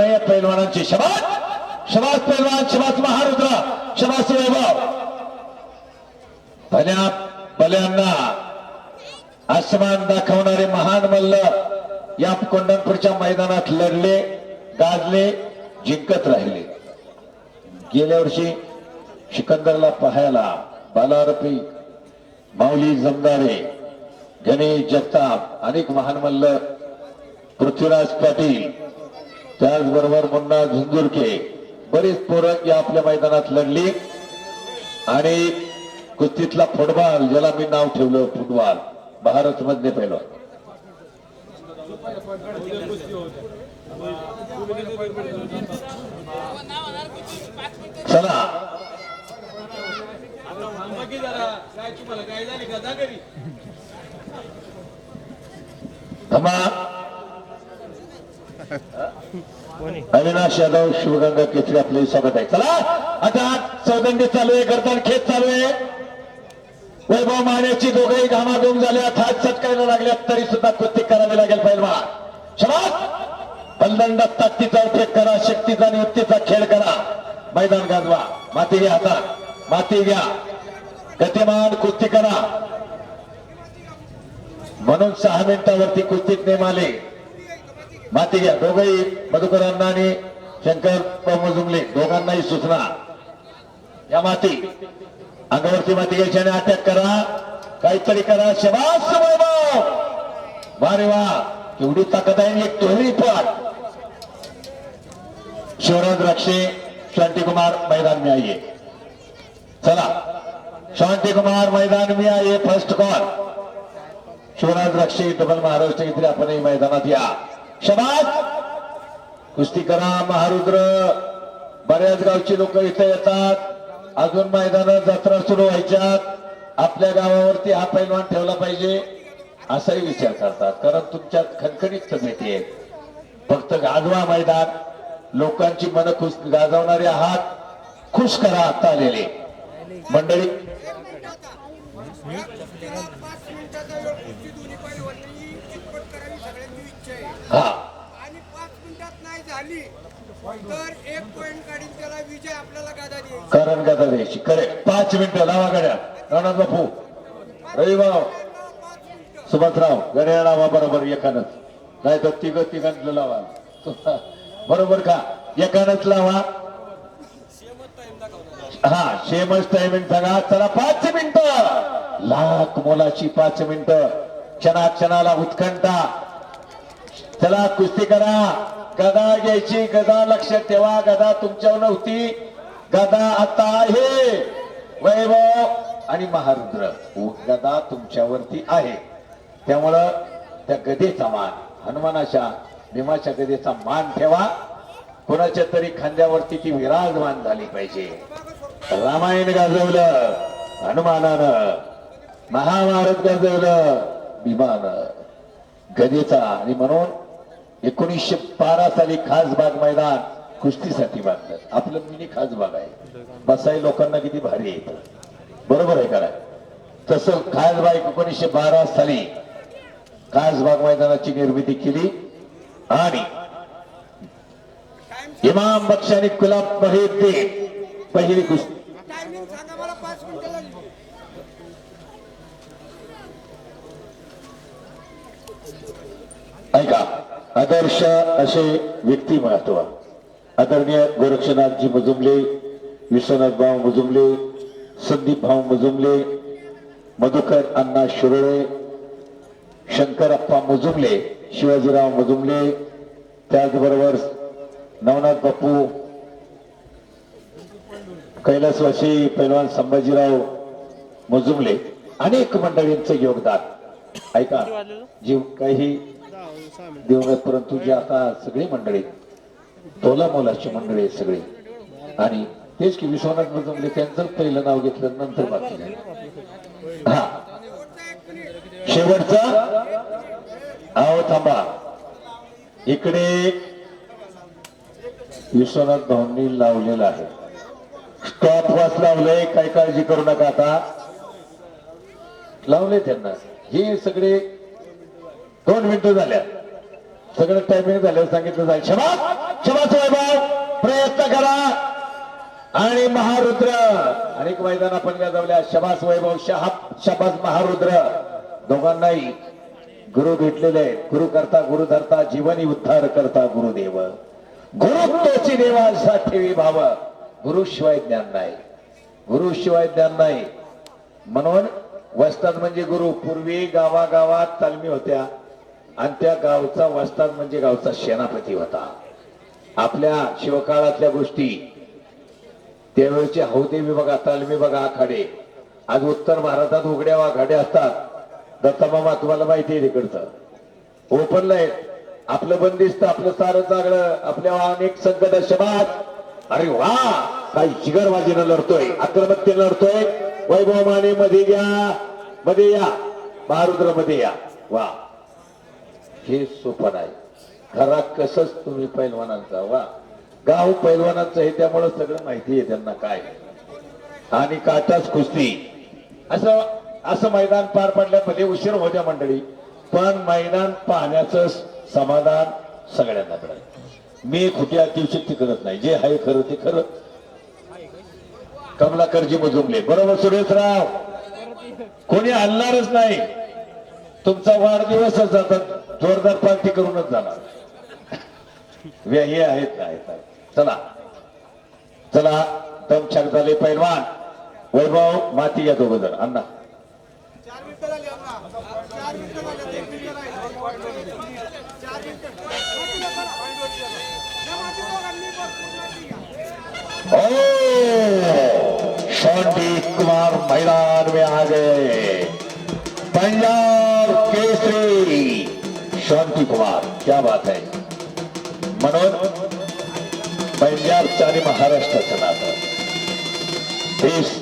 नाही आहेत पैलवानांची. शबाद शबास पैलवान शबास महारुद्रा शबास वैभव. भल्या भल्यांना आसमान दाखवणारे महान मल्ल या कोंढणपूरच्या मैदानात लढले गाजले जिंकत राहिले. गेल्या वर्षी सिकंदरला पाहायला बालारपी माऊली जमदारे गणेश जगताप अनेक महान मल्ल पृथ्वीराज पाटील त्याचबरोबर मुन्ना झुंजुरके बरीच पोरं या आपल्या मैदानात लढली. आणि कुस्तीतला फुटबॉल ज्याला मी नाव ठेवलं फुटबॉल भारत मधले पहिलं चला. थांबा. अविनाश यादव शिवगंगा केसरी आपले स्वागत आहे. चला आता चौदंडी चालू आहे गर्दन खेत चालू आहे. वैभव माण्याची दोघेही घामाघूम झाल्या हात सटकायला लागल्या तरी सुद्धा कृती करावी लागेल पहिलवा शबाद पलदंडा ताकदीचा उपयोग करा शक्तीचा आणि युक्तीचा खेळ करा. मैदान गाजवा माती घ्या हातात माती घ्या. गतिमान कुस्ती करा. म्हणून सहा मिनिटावरती नेम आले. माती घ्या दोघंही मधुकरांना आणि शंकर मजुमले दोघांनाही सूचना. या माती अंगावरती माती घ्यायची आणि अटॅक करा. काहीतरी करा. शबास वारे वा एवढी ताकद आहे एक तोही पण शिवराज राक्षे शांतिकुमार मैदान में आइए चला शांतिकुमार मैदान में आइए first call Shivraj Rakshe double Maharashtra इथे आपणही मैदानात या. शबाज कुस्ती करा महारुद्र! बऱ्याच गावची लोक इथे येतात. अजून मैदानात जत्रा सुरू व्हायच्यात. आपल्या गावावरती हा पैलवान ठेवला पाहिजे असाही विचार करतात. कारण तुमच्यात खणखणीत कमिटी आहे. फक्त गाजवा मैदान. लोकांची मन खुश गाजवणारे आहात. खुश करा आता आलेले. मंडळी आणि पाच मिनिटात नाही झाली तर एक पॉइंट काढीन त्याला विजय आपल्याला गादा द्यायची कारण कथा द्यायची. करेक्ट. पाच मिनिटं लावा गड्या. राणा बापू रविभाव सुभाषराव गड्या लावा बरोबर एकानच. नाही तर तिघ तिघांतलं लावा. बरोबर का? एकानच लावा. हा शेमच टायमिंग सांगा. चला पाच मिनिटं. लाख मोलाची पाच मिनिटं. क्षणा क्षणाला उत्कंठा. चला कुस्ती करा. गदा घ्यायची गदा लक्षात ठेवा. गदा तुमच्यावर नव्हती. गदा आता आहे. वैभव आणि महारुद्र. गदा तुमच्यावरती आहे. त्यामुळं त्या गदेचा मान हनुमानाच्या भीमाच्या गदेचा मान ठेवा. कोणाच्या तरी खांद्यावरती ती विराजमान झाली पाहिजे. रामायण गाजवलं हनुमानानं. महाभारत गाजवलं भीमानं. गदेचा आणि म्हणून एकोणीसशे बारा साली खासबाग मैदान कुस्तीसाठी बांधलं. आपलं मिनी खासबाग आहे. बसाई लोकांना किती भारी येत बरोबर आहे करा तसं खासबाग एकोणीसशे बारा साली खासबाग मैदानाची निर्मिती केली आणि इमाम बक्षाने आणि गुलाब महिद्दीन पहिली कुस्ती टायमिंग सांगा मला पाच मिनिटाला ऐका आदर्श असे व्यक्तिमत्व आदरणीय गोरक्षनाथजी मुजुमले विश्वनाथ भाऊ मुजुमले संदीप भाऊ मुजुमले मधुकर अण्णा शिरोळे शंकरप्पा मुजुमले शिवाजीराव मुजुमले त्याचबरोबर नवनाथ बापू कैलासवासी पैलवान संभाजीराव मुजुमले अनेक मंडळींचं योगदान. ऐका जीव काही दिवंगत परंतु जे आता सगळी मंडळी तोला मोलाची मंडळी आहेत सगळी. आणि तेच की विश्वनाथ मजमले त्यांचं पहिलं नाव घेतलं नंतर बाकी हा. शेवटचा? आहो थांबा. इकडे विश्वनाथ भाऊंनी लावलेला आहे. स्टॉप वॉच लावलंय काय काळजी करू नका आता. लावले त्यांना. हे सगळे दोन मिनिटं झाल्या. सगळं टायमिंग झाल्यावर सांगितलं जाईल. क्षमा क्षमा आणि महारुद्र अनेक मैदाना पण गाजवल्या. शबास वैभव शहा शबास महारुद्र. दोघांनाही गुरु भेटलेले आहेत. गुरु करता गुरु धरता जीवनी उद्धार करता गुरुदेव. गुरुत्वाची देवांसा ठेवी भाव. गुरु शिवाय ज्ञान नाही. गुरु शिवाय ज्ञान नाही. म्हणून वस्ताद म्हणजे गुरु. पूर्वी गावागावात तालमी होत्या. आणि त्या गावचा वास्ताद म्हणजे गावचा सेनापती होता. आपल्या शिवकाळातल्या गोष्टी त्यावेळेचे हौदेवी बघा तालमी बघा आखाडे आज उत्तर भारतात उघड्या आखाडे असतात. दत्तामामा तुम्हाला माहिती आहे तिकडचं. ओपनला आहेत. आपलं बंदिस्त आपलं सारं चांगलं आपल्या अनेक संकट शबाद अरे वा! काही शिगरबाजीनं लढतोय आक्रमकतेनं लढतोय. वैभव माने मध्ये घ्या मध्ये या. महारुद्रमध्ये या. वा. हे सोपं आहे खरा कसच तुम्ही पैलवानांचा वा गाव पैलवानांचं हे त्यामुळं सगळं माहिती आहे त्यांना काय. आणि काटाच कुस्ती. असं असं मैदान पार पडल्यामध्ये उशीर होत्या मंडळी पण मैदान पाहण्याचं समाधान सगळ्यांना मिळालं. मी कुठे अतिशक्ती करत नाही. जे आहे खरं ते खरं. कमलाकरजी मुजुमले. बरोबर सुरेशराव. कोणी हलणारच नाही. तुमचा वाढदिवसच जातात. जोरदार पार्टी करूनच जाणार. हे आहेत ना आहेत. चला. चला दम छाक झाले पैलवान. वैभव माती या दोघ जण. अण्णा. चला. शांति कुमार मैदान में आ गए। पंजाब केसरी। शांति कुमार क्या बात है। म्हणून पंजाबचं आणि महाराष्ट्राचं नातं। देश।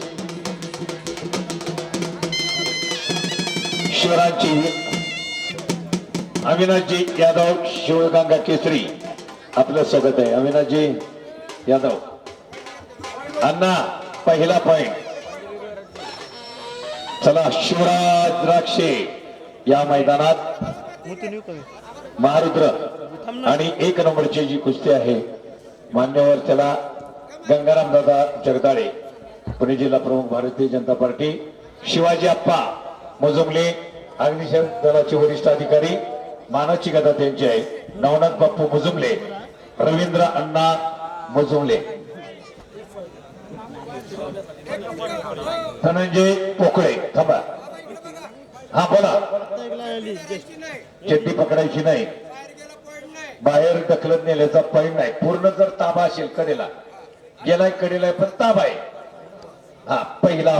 शिवराजची अविनाशजी यादव शिवगंगा केसरी। आपलं स्वागत आहे अविनाशजी यादव। अण्णा पहिला पॉइंट चला शिवराज द्राक्षे या मैदानात। महारुद्र आणि एक नंबरची जी कुस्ती आहे मान्यवर त्याला गंगाराम दादा जगदाळे पुणे जिल्हा प्रमुख भारतीय जनता पार्टी शिवाजी अप्पा मुजुमले अग्निशम दलाचे वरिष्ठ अधिकारी मानाची गदा त्यांची आहे. नवनाथ बाप्पू मुजुमले रवींद्र अण्णा मुजुमले. धनंजय पोकळे थांबा. हा बोला. चेंडी पकडायची नाही. बाहेर ढकलत नेल्याचा पॉईंट नाही. पूर्ण जर ताबा असेल कडेला. गेलाय कडेला पण ताबा आहे. हा पहिला